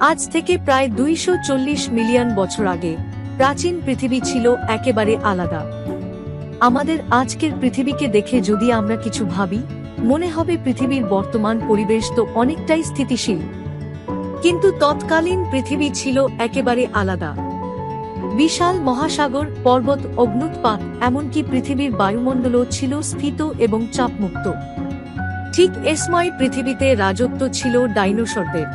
আজ থেকে প্রায় দুইশ চল্লিশ মিলিয়ন বছর আগে প্রাচীন পৃথিবী ছিল একেবারে আলাদা। আমাদের আজকের পৃথিবীকে দেখে যদি আমরা কিছু ভাবি, মনে হবে পৃথিবীর বর্তমান পরিবেশ তো অনেকটাই স্থিতিশীল। কিন্তু তৎকালীন পৃথিবী ছিল একেবারে আলাদা। বিশাল মহাসাগর, পর্বত অগ্নুৎপাত এমনকি পৃথিবীর বায়ুমণ্ডলও ছিল স্ফীত এবং চাপমুক্ত। ঠিক এ সময় পৃথিবীতে রাজত্ব ছিল ডাইনোসরদের।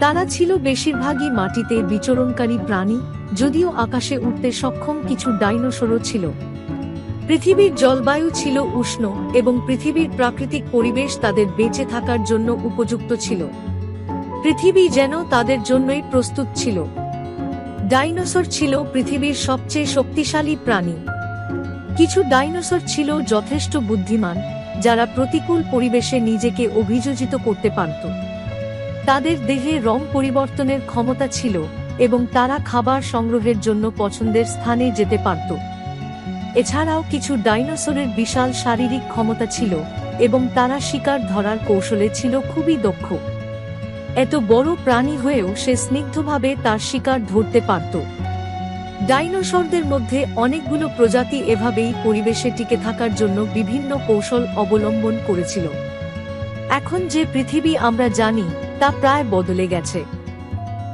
তারা ছিল বেশিরভাগই মাটিতে বিচরণকারী প্রাণী, যদিও আকাশে উঠতে সক্ষম কিছু ডাইনোসরও ছিল। পৃথিবীর জলবায়ু ছিল উষ্ণ এবং পৃথিবীর প্রাকৃতিক পরিবেশ তাদের বেঁচে থাকার জন্য উপযুক্ত ছিল। পৃথিবী যেন তাদের জন্যই প্রস্তুত ছিল। ডাইনোসর ছিল পৃথিবীর সবচেয়ে শক্তিশালী প্রাণী। কিছু ডাইনোসর ছিল যথেষ্ট বুদ্ধিমান যারা প্রতিকূল পরিবেশে নিজেকে অভিযোজিত করতে পারত। তাদের দেহে রং পরিবর্তনের ক্ষমতা ছিল এবং তারা খাবার সংগ্রহের জন্য পছন্দের স্থানে যেতে পারত। এছাড়াও কিছু ডাইনোসরের বিশাল শারীরিক ক্ষমতা ছিল এবং তারা শিকার ধরার কৌশলে ছিল খুবই দক্ষ। এত বড় প্রাণী হয়েও সে স্নিগ্ধভাবে তার শিকার ধরতে পারত। ডাইনোসরদের মধ্যে অনেকগুলো প্রজাতি এভাবেই পরিবেশে টিকে থাকার জন্য বিভিন্ন কৌশল অবলম্বন করেছিল। এখন যে পৃথিবী আমরা জানি, তা প্রায় বদলে গেছে।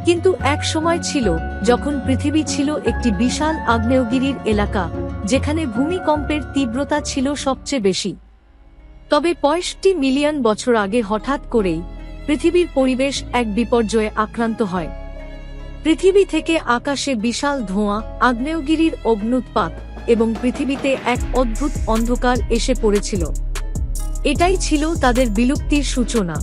কিন্তু এক সময় ছিল, যখন পৃথিবী ছিল একটি বিশাল আগ্নেয়গিরির এলাকা, যেখানে ভূমিকম্পের তীব্রতা ছিল সবচেয়ে বেশি। তবে পঁয়ষট্টি মিলিয়ন বছর আগে হঠাৎ করেই পৃথিবীর পরিবেশ এক বিপর্যয়ে আক্রান্ত হয়। পৃথিবী থেকে আকাশে বিশাল ধোঁয়া, আগ্নেয়গিরির অগ্নুৎপাত এবং পৃথিবীতে এক অদ্ভুত অন্ধকার এসে পড়েছিল। এটাই ছিল তাদের বিলুপ্তির সূচনা।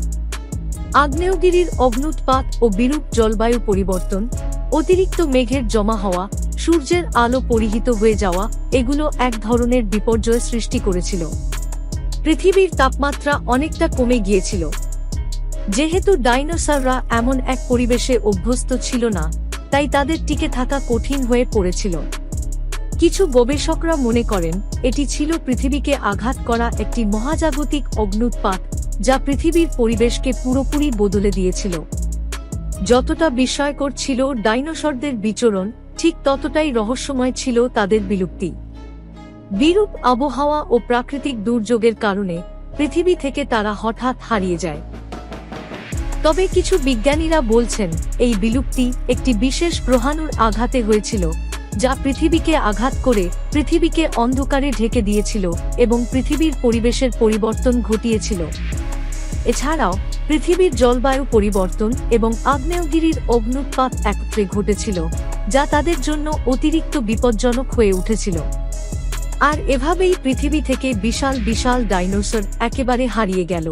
আগ্নেয়গিরির অগ্নুৎপাত ও বিরূপ জলবায়ু পরিবর্তন, অতিরিক্ত মেঘের জমা হওয়া, সূর্যের আলো পরিহিত হয়ে যাওয়া, এগুলো এক ধরনের বিপর্যয় সৃষ্টি করেছিল। পৃথিবীর তাপমাত্রা অনেকটা কমে গিয়েছিল। যেহেতু ডাইনোসররা এমন এক পরিবেশে অভ্যস্ত ছিল না, তাই তাদের টিকে থাকা কঠিন হয়ে পড়েছিল। কিছু গবেষকরা মনে করেন, এটি ছিল পৃথিবীকে আঘাত করা একটি মহাজাগতিক অগ্নুৎপাত, যা পৃথিবীর পরিবেশকে পুরোপুরি বদলে দিয়েছিল। যতটা বিস্ময়কর ছিল ডাইনোসরদের বিচরণ, ঠিক ততটাই রহস্যময় ছিল তাদের বিলুপ্তি। বিরূপ আবহাওয়া ও প্রাকৃতিক দুর্যোগের কারণে পৃথিবী থেকে তারা হঠাৎ হারিয়ে যায়। তবে কিছু বিজ্ঞানীরা বলছেন, এই বিলুপ্তি একটি বিশেষ গ্রহাণুর আঘাতে হয়েছিল, যা পৃথিবীকে আঘাত করে পৃথিবীকে অন্ধকারে ঢেকে দিয়েছিল এবং পৃথিবীর পরিবেশের পরিবর্তন ঘটিয়েছিল। এছাড়াও, পৃথিবীর জলবায়ু পরিবর্তন এবং আগ্নেয়গিরির অগ্নুৎপাত একত্রে ঘটেছিল, যা তাদের জন্য অতিরিক্ত বিপজ্জনক হয়ে উঠেছিল। আর এভাবেই পৃথিবী থেকে বিশাল বিশাল ডাইনোসর একেবারে হারিয়ে গেল।